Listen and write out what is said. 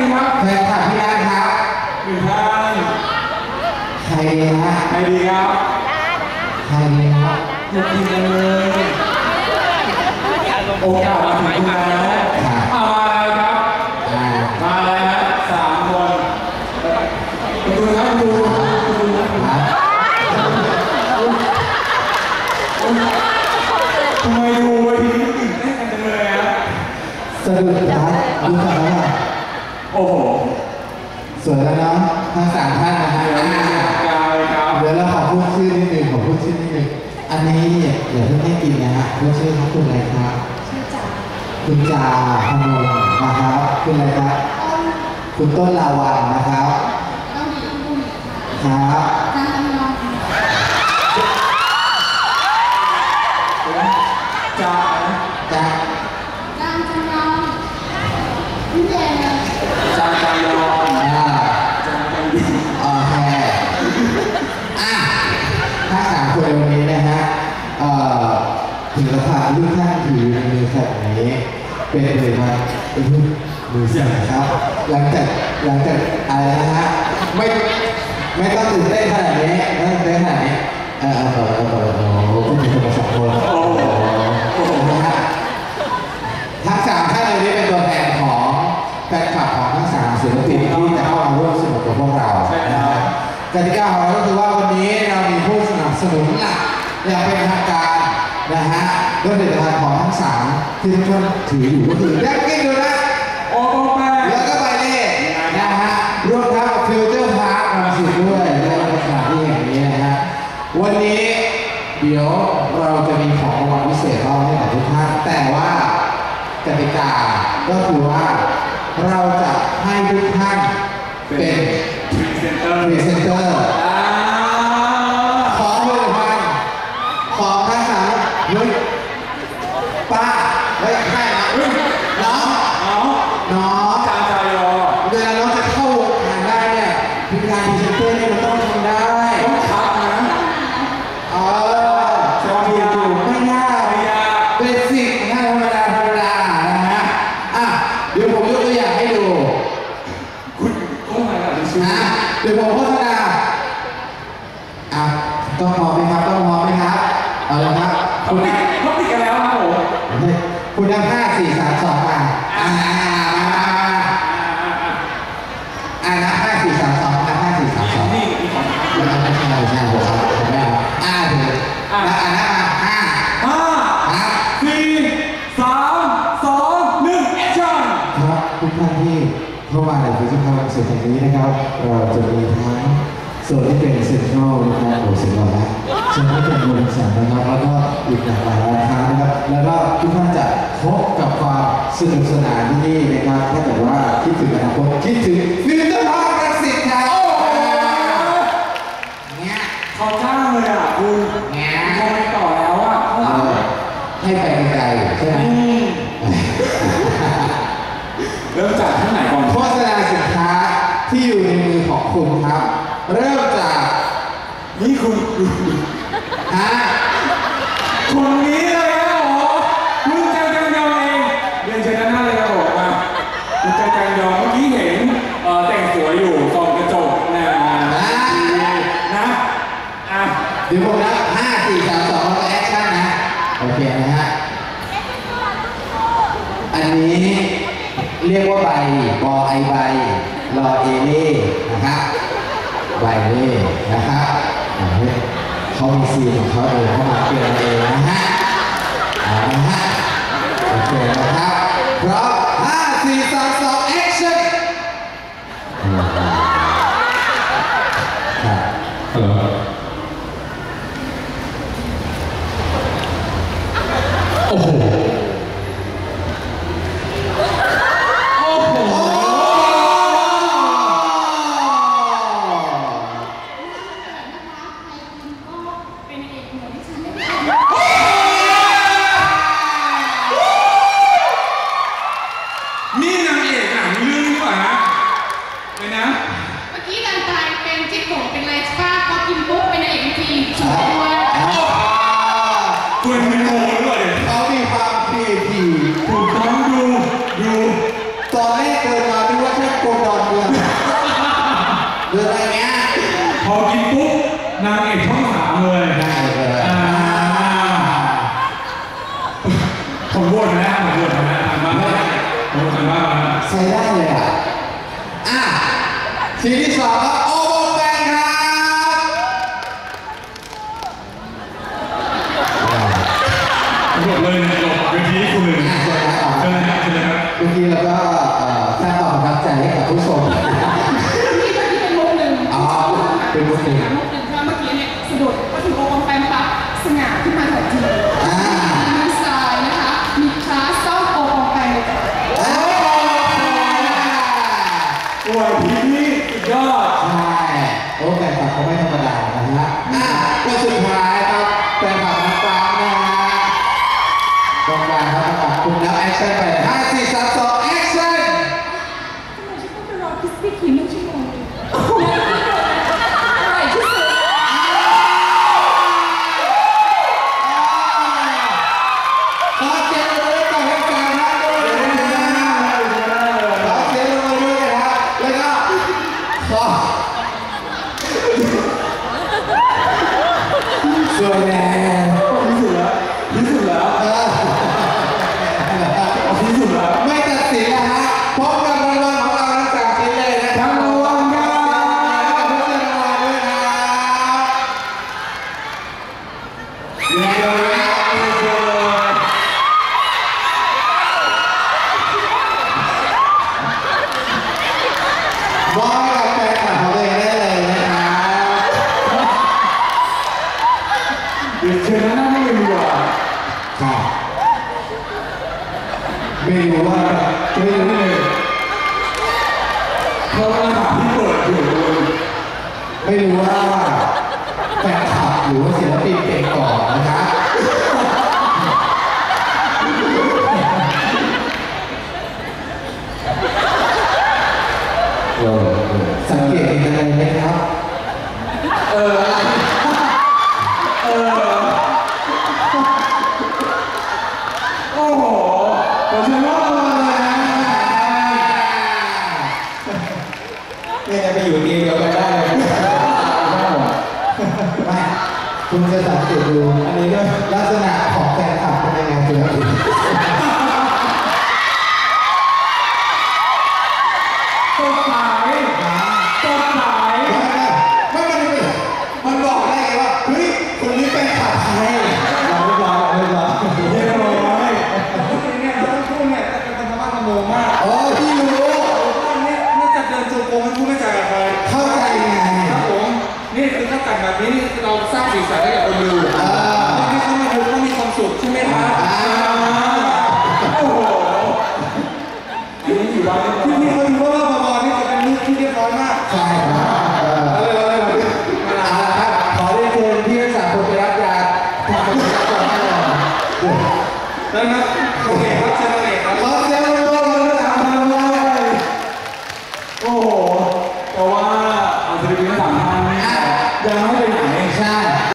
มีครั้งหนึงครับแฟนคลับพี่นัทครับหนึ่งท่านใครดีฮะใครดีครับใครดีครับอยากกินจังเลยโอกาสมาถึงคุณแล้วเอามาเลยครับมาเลยฮะสามคนดูครับดูดูครับทำไมดูเวทีนี้ตื่นเต้นกันจังเลยอะสะดุดรักรู้จักไหมอะ โอ้โหสวยแล้วเนาะทั้งสามท่านนะฮะเดี๋ยวอ่ามีกายครับเดี๋ยวเราขอพูดชื่อนิดหนึ่งขอพูดชื่อนิดหนึ่งอันนี้เดี๋ยวเพิ่งให้กินนะฮะพูดชื่อครับคุณอะไรครับชื่อจ๋าคุณจาพนมนะครับคุณอะไรครับต้นคุณต้นลาวันนะครับต้องมีผู้มีครับการทำงานค่ะจ้านะจ้า การทำงานพี่แดง จ้าจายอม อ่า จ้าจายอม โอเคอะถ้าสามคนในวันนี้นะฮะเอ่อถึงราคาที่ทุกท่านถือในมือแบบนี้เป็นเลยว่าเป็นรูปมือเสียครับ หลังจากหลังจากอะไรนะฮะไม่ไม่ต้องตื่นเต้นขนาดนี้ไม่ต้องตื่นเต้นขนาดนี้เออเออเออเออโอ้โหผู้มีคนมาสองคนโอ้โหนะฮะทั้งสามท่านเลยนี้เป็นตัวแทน กติกาของเราก็คือว่าวันนี้เรามีผู้สนับสนุนหลักอย่างเป็นทางการนะฮะด้วยผลิตภัณฑ์ของทั้งสามที่ทุกท่านถืออยู่ก็คือแจ็คกิ้งดูนะโอ้โหแม่แล้วก็ใบเล่นะฮะรวมทั้งฟิวเจอร์พาร์ครังสิตด้วยในสถานที่แห่งนี้นะฮะวันนี้เดี๋ยวเราจะมีของรางวัลพิเศษมอบให้กับทุกท่านแต่ว่ากติกาก็คือว่าเราจะให้ทุกท่านเป็นพรี เซนเตอร์ พรีเซนเตอร์ อ่า ของผลิตภัณฑ์ของทั้งสามเฮ้ยป้าเฮ้ยใช่นะเฮ้ยน้อง เอา น้อง จ้าจายอม เวลาเราจะเข้าวงการได้เนี่ยพิธีการพรีเซนเตอร์เนี่ยมันต้องทำได้ ต้องคัดนะ เออถูกถูกไม่ยาก ไม่ยาก เบสิกนะธรรมดาธรรมดานะฮะอะเดี๋ยวผมยกตัวอย่างให้ดู คุณโอ้ยอะไรชื่อ นะเดี๋ยวผมโฆษณาอะต้องพร้อมไหมครับต้องพร้อมไหมครับเอาละครับ เขา คุณ ติดเขาติดกันแล้วครับผม คุณนับห้าสี่สามสองมาอ่าอ่านับห้าสี่สามสองนับห้าสี่สามสองนี่มีของไม่ใช่ไม่ใช่ผมครับผมไม่เอาอ่าเถอะอ่าอ่านะอ่าห้าครับสี่สามสองหนึ่งแอคชั่นครับทุกท่านที่เข้ามาในฟิสิกส์คอนเสิร์ตแห่งนี้นะครับ เราจะมีทั้งส่วนที่เป็นเซ็นทรัลนะครับโอ้เสียงหล่อนะส่วนที่เป็นโมเดลสันนะครับแล้วก็อีกหลากหลายร้านค้านะครับ แล้วก็ทุกท่านจะ พบกับความสนุกสนานที่นี่นะครับถ้าเกิดว่าคิดถึงอนาคตคิดถึงฟิวเจอร์พาร์ครังสิตครับเนี่ยเขาจ้างเลยอะคุณแง่เขาไปต่อแล้วอะเออให้ไปไกลๆใช่ไหมเริ่มจากที่ไหนก่อนโฆษณาสินค้าที่อยู่ในมือของคุณครับ เริ่มจากนี่คุณฮะ นับห้าสี่สามสองแล้วแอคชั่นนะ โอเคนะฮะ อันนี้เรียกว่าใบบอไอใบ รอเอเล่นะครับ ใบเล่นะครับเฮ้ยเขามีซีนของเขาเองเขามาเปลี่ยนเองนะฮะ อพอกินปุ๊บนางเอกช่องสามเลยได้เลยอ่าผมโนะผมโหวตนะทำมาผมทมาใได้เลยอะอะสีที่สอง เสีกหนึ่งท่เมื่อกี้เนี่ยสะดุดก็ถือโอกองแปมปั๊สง่าขึ้นมาทันทีมีสไตล์นะคะ มีคลาสซ่อมโอกองแปมเลยจ้ะโอ้ยพี่นี่ยอดใช่โอ้แคลับเขาไม่ธรรมดานะฮะอะก็สุดท้ายครับแฟนคลับน้องกางครับขอบคุแล้วแอคชั่นไป5-4 2-2 เดี๋ยวเชิญนั่งเยดีกว่าครับเมนูว่าเมนูนี่เพราะว่าที่เปิดอยู่ไม่รู้ว่าแฟนคลับหรือว่าศิลปินเก่งก่อน คุณจะสังเกตดูอันนี้ก็ลักษณะของแฟนคลับเป็นยังไงคือ